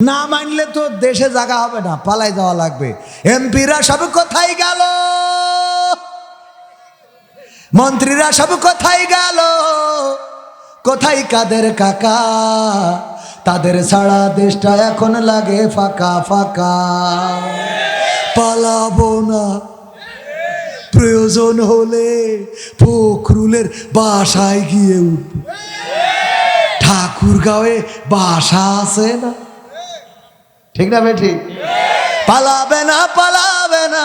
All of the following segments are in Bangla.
না মানলে তো দেশে জায়গা হবে না, পালাই যাওয়া লাগবে। এমপিরা সব কোথায় গেল? মন্ত্রীরা সব কোথায় গেল? কোথায় কাদের কাকা? তাদের সারা দেশটা এখন লাগে ফাঁকা ফাঁকা। পালাবো না। প্রয়োজন হলে ফখরুলের বাসায় গিয়ে উঠব। ঠাকুর গাঁয়ে বাসা আছে না? ঠিক না বেঠি পালাবে না পালাবে না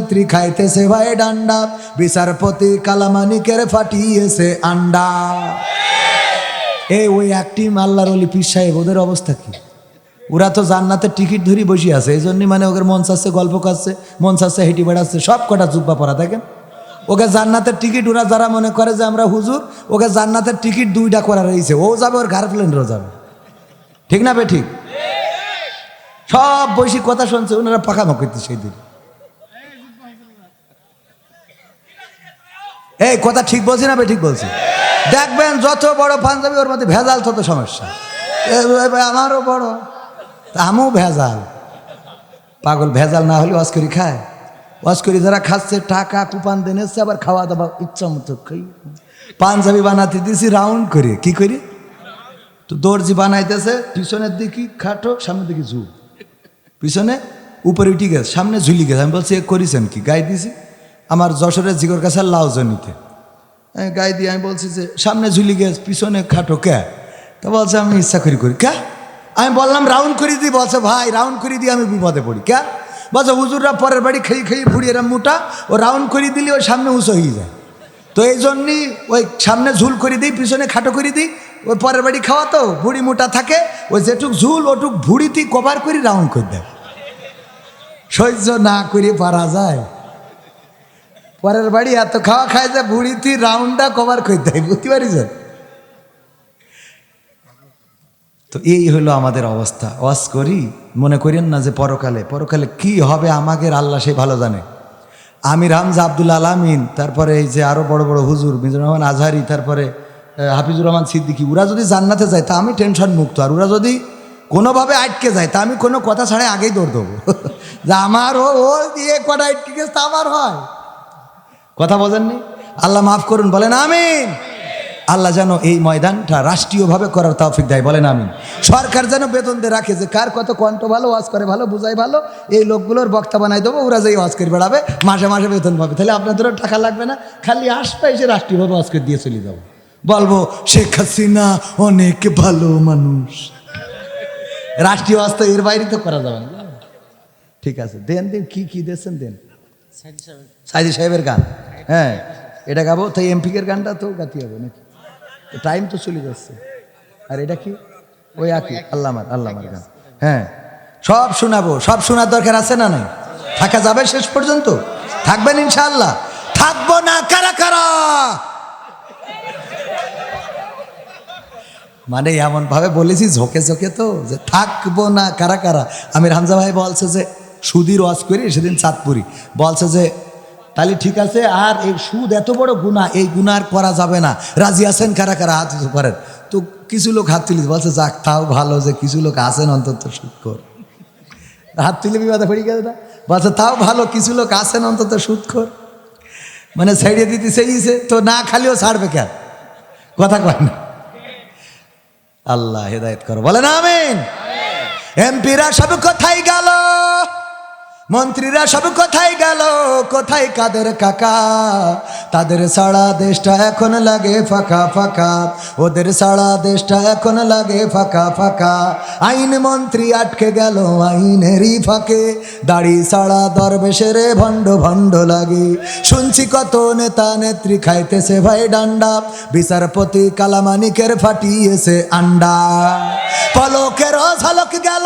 নেত্রী খাইতেছে ভাই ডান্ডা। বিচারপতি কালামানিকের ফাটিয়েছে আন্ডা। এই ওই একটি মাল্লার অলি পীর সাহেব, ওদের অবস্থা কি? ওরা তো জান্নাতের টিকিট ধরি বসে আছে এই জন্যই মানে ওদের মন চাচ্ছে, গল্প করছে, মন চাচ্ছে, হেঁটে বেড়াচ্ছে, সব কটা জুব্বা পরা, দেখেন? ওকে জান্নাতের টিকিট, ওরা যারা মনে করে যে আমরা হুজুর, ওকে জান্নাতের টিকিট দুইটা করা রয়েছে, ও যাবে ওর গার্লফ্রেন্ডও যাবে। ঠিক না বে ঠিক? সব বৈশি কথা শুনছে, ওনারা পাকামো করতে সেই দিন। এই কথা ঠিক বলছি না ঠিক বলছি। দেখবেন, যত বড় পাঞ্জাবি, ওর মধ্যে ভেজাল তত সমস্যা। আমারও বড়। আমিও ভেজাল। পাগল, ভেজাল না হলে ওয়াজ করি খায়। ওয়াজ করি যারা খাচ্ছে, টাকা, কুপান দেন এসছে আবার খাওয়া দাওয়া ইচ্ছা মতো খাই পাঞ্জাবি বানাতে দিয়েছি রাউন্ড করে। কি করি? তো দর্জি বানাইতেছে, পিছনের দিকে খাটো, সামনের দিকে ঝুল। পিছনে উপরে উঠে গেছে, সামনে ঝুলি গেছে। আমি বলছি, এ কি? গাই দিছি। আমার যশোরের জিগর কাছে লাউ জনিতে গাই দিয়ে আমি বলছি যে, সামনে ঝুলি গেছে, পিছনে খাটো কে? তো বলছে, আমি ইচ্ছা করি করি। কে? আমি বললাম, রাউন্ড করে দিই বলছে, ভাই, রাউন্ড করে দিয়ে আমি বিপদে পড়ি। কে? বলছে, হুজুররা পরের বাড়ি খেয়ে খেয়ে ফুড়ি এরম মোটা। ও রাউন্ড করে দিলে ওই সামনে উঁচু হয়ে যায়। তো এই জন্যই ওই সামনে ঝুল করে দিই, পিছনে খাটো করে দিই। ওই পরের বাড়ি খাওয়া তো, ভুড়ি মোটা থাকে। ওই যেটুক ঝুল, ওটুক ভুড়িতেই কভার করে, রাউন্ড করে দেয় সহ্য না করে, পারা যায়। পরের বাড়ি এত খাওয়া খায় যে ভুড়িতে রাউন্ডটা কভার করে দেয় বুঝতে পারিস? তো এই হলো আমাদের অবস্থা। ওয়াজ করি, মনে করেন না যে পরকালে। পরকালে কি হবে আমাকে আল্লাহ সে ভালো জানে। আমির হামজা আব্দুল আলামিন, তারপরে এই যে আরও বড় বড় হুজুর মিজুর রহমান আজহারি, তারপরে হাফিজুর রহমান সিদ্দিকি ওরা যদি জান্নাতে যায়, তা আমি টেনশন মুক্ত। আর ওরা যদি কোনোভাবে আটকে যায়, তা আমি কোনো কথা ছাড়াই আগেই দৌড় দেবো। যে আমার ও ও দিয়ে কটা আটকে গেছে, তা আমার হয়। কথা বোঝেননি আল্লাহ মাফ করুন, বলেন আমিন। আল্লাহ যেন এই ময়দানটা রাষ্ট্রীয়ভাবে করার তৌফিক দেয়, বলেন আমিন। সরকার যেন বেতন দিয়ে রাখে যে কার কত কণ্ঠ ভালো, ওয়াজ করে ভালো বুঝাই ভালো, এই লোকগুলোর বক্তা বানাই দেবো, ওরা যেই ওয়াজ করে বেড়াবে, মাসে মাসে বেতন পাবে। তাহলে আপনাদেরও টাকা লাগবে না, খালি আসবে এসে রাষ্ট্রীয়ভাবে ওয়াজ করে দিয়ে চলে যাব। বলব, শেখ হাসিনা অনেক ভালো মানুষ। রাষ্ট্রীয় ওয়াজ তো এর বাইরে তো করা যাবে না। ঠিক আছে, দেন দেন, কি কি দিয়েছেন, দেন। সাইদি সাহেবের গান। হ্যাঁ এটা গাবো? তাই এমপিকের গানটা তো গাতি হবে নাকি? টাইম তো চলে যাচ্ছে। আর এটা কি? ওই একই আল্লামার আল্লামার গান। হ্যাঁ সব শোনাবো। সব শোনার দরকার আছে না নাই? থাকা যাবে শেষ পর্যন্ত? থাকবেন ইনশাআল্লাহ। থাকব না কারা কারা? মানে এমন ভাবে বলেছি ঝোঁকে ঝোঁকে তো, যে থাকব না কারা কারা? আমির হামজা ভাই বলছে যে সুদীর ওয়াজ করি সেদিন চাঁদপুরি। বলছে যে তাহলে ঠিক আছে আর এই সুদ এত বড় গুণা এই গুণা আর করা যাবে না। রাজি আছেন কারা কারা? হাত করেন। তো কিছু লোক হাত তুলি বলছে যাক তাও ভালো যে কিছু লোক আছেন অন্তত সুদ কর। হাত তুলে বিবাদে পড়ে গেছে না? বলছে তাও ভালো কিছু লোক আছেন অন্তত সুদ কর। মানে ছাড়িয়ে দিতে সেইছে তো না খালিও ছাড়বে কেন? কথা কয় না। আল্লাহ হেদায়ত করো। বলেন আমিন। এমপিরা সব কোথায় গেল? মন্ত্রীরা সব কোথায় গেল? কোথায় কাদের কাকা? তাদের সারা দেশটা এখন লাগে ফাঁকা ফাঁকা। ওদের সারা দেশটা এখন লাগে ফাঁকা ফাঁকা। আইন মন্ত্রী আটকে গেল আইনেরই ফাঁকে। দাড়ি সারা দরবেশের ভণ্ড ভণ্ড লাগে। শুনছি কত নেতা নেত্রী খাইতেছে ভাই ডান্ডা। বিচারপতি কালামানিকের ফাটিয়েছে আন্ডা। পলকের ঝলক গেল।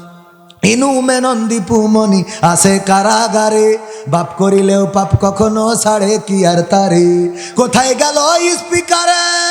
ইনু মেনন্দি পুমনি আসে কারাগারে। বাপ করিলেও পাপ কখনো ছাড়ে, কি আর তারে? কোথায় গেল স্পিকারের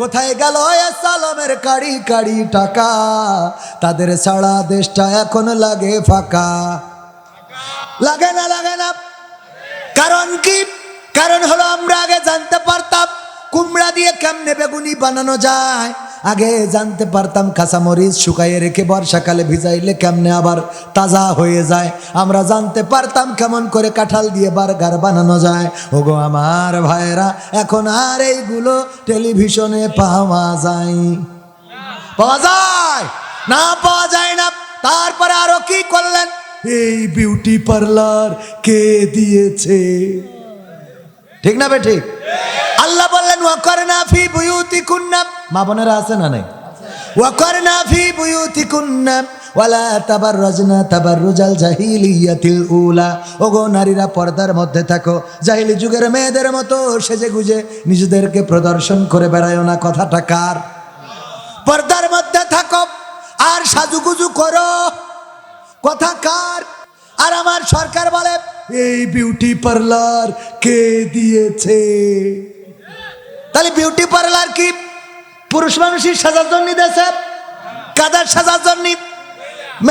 কোথায় গেল সালামের কাড়ি কাড়ি টাকা? তাদের সারা দেশটা এখন লাগে ফাঁকা। লাগে না লাগে না। কারণ কি? কারণ হলো আমরা আগে জানতে পারতাম কুমড়া দিয়ে কেমনে বেগুনি বানানো যায়। আগে জানতে পারতাম কাঁচামরিচ শুকাইয়ে রেখে বর্ষাকালে ভিজাইলে কেমনে আবার তাজা হয়ে যায়। আমরা জানতে পারতাম কেমন করে কাঁঠাল দিয়ে বার্গার বানানো যায়। ওগো আমার ভাইয়েরা, এখন আর এইগুলো টেলিভিশনে পাওয়া যায়। পাওয়া যায়? না পাওয়া যায় না। তারপরে আরও কি করলেন? এই বিউটি পার্লার কে দিয়েছে? ঠিক না বে ঠিক? আল্লাহ বললেন ওয়াকরনা ফি বুয়ুতিকুন্না। মা বোনেরা আছে না নাই? ওয়াকরনা ফি বুয়ুতিকুন্না ওয়ালা তাবাররাজনা তাবাররুজাল জাহিলিয়াতিল উলা। ওগো নারীরা পর্দার মধ্যে থাকো, জাহিলি যুগের মেয়েদের মতো সেজে গুজে নিজেদেরকে প্রদর্শন করে বেড়ায় না, কথাটা কার? পর্দার মধ্যে থাকো আর সাজুগুজু করো, কথা কার? আর আমার সরকার বলে, এই বিউটি পার্লার কে দিয়েছে? তাহলে বিউটি পার্লার কি? পুরুষ মানুষই সাজার জন্য দিয়েছে, কাদের সাজার জন্য?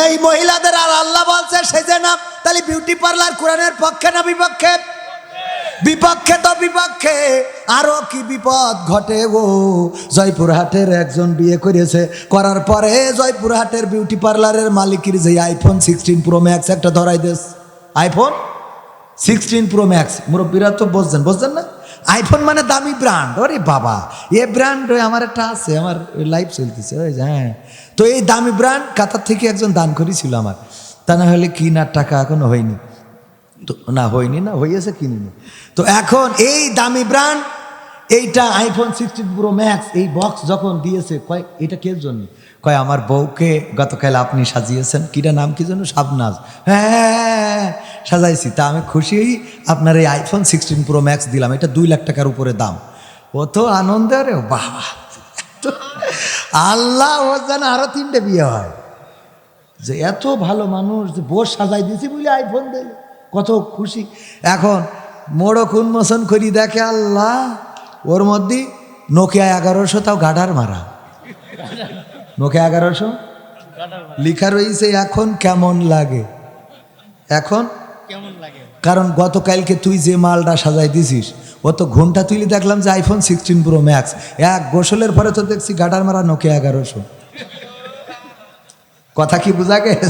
এই মহিলাদের আর আল্লাহ বলছে সেজে না, তাহলে বিউটি পার্লার কোরআনের পক্ষে না বিপক্ষে? বিপক্ষে তো বিপক্ষে। আরও কি বিপদ ঘটে ও জয়পুরহাটের একজন বিয়ে করেছে। করার পরে জয়পুরহাটের বিউটি পার্লারের মালিকের যে আইফোন সিক্সটিন প্রো ম্যাক্স একটা ধরাই দেশ আইফোন সিক্সটিন প্রো ম্যাক্স মুরব্বীরা তো বুঝছেন বুঝছেন না? আইফোন মানে দামি ব্র্যান্ড ওরে বাবা। এ ব্র্যান্ড ওই আমার একটা আছে, আমার লাইফ চলতেছে, ওই হ্যাঁ। তো এই দামি ব্র্যান্ড কাতার থেকে একজন দান করেছিল আমার। তা না হলে কিনার টাকা এখনও হয়নি। তো না, হয়নি না, হইয়াছে কিনিনি। তো এখন এই দামি ব্র্যান্ড এইটা আইফোন সিক্সটিন প্রো ম্যাক্স এই বক্স যখন দিয়েছে, কয়, এটা কে জন্য? কয়, আমার বউকে গতকাল আপনি সাজিয়েছেন। কিটা নাম কি জন্য সাবনাজ হ্যাঁ সাজাইছি। তা আমি খুশি আপনার এই আইফোন সিক্সটিন প্রো ম্যাক্স দিলাম। এটা দুই লাখ টাকার উপরে দাম। ও তো আনন্দে রে বাবা। আল্লাহ, ও যেন আরও তিনটে বিয়ে হয়। যে এত ভালো মানুষ, যে বোস সাজাই দিয়েছি বলে আইফোন দিল। কত খুশি। এখন মোড়ক উন্মোচন করি দেখে আল্লাহ। ওর মধ্যে নোকিয়া এগারোশো তাও গাডার মারা। নোকিয়া এগারোশো? লিখা রয়েছে এখন কেমন লাগে? এখন? কেমন লাগে? কারণ গতকালকে তুই যে মালটা সাজাই দিছিস ও তো ঘণ্টা তুলি দেখলাম যে আইফোন সিক্সটিন প্রো ম্যাক্স এক গোসলের পরে তো দেখছি গাডার মারা নোকিয়া এগারোশো। কথা কি বোঝা গেছে?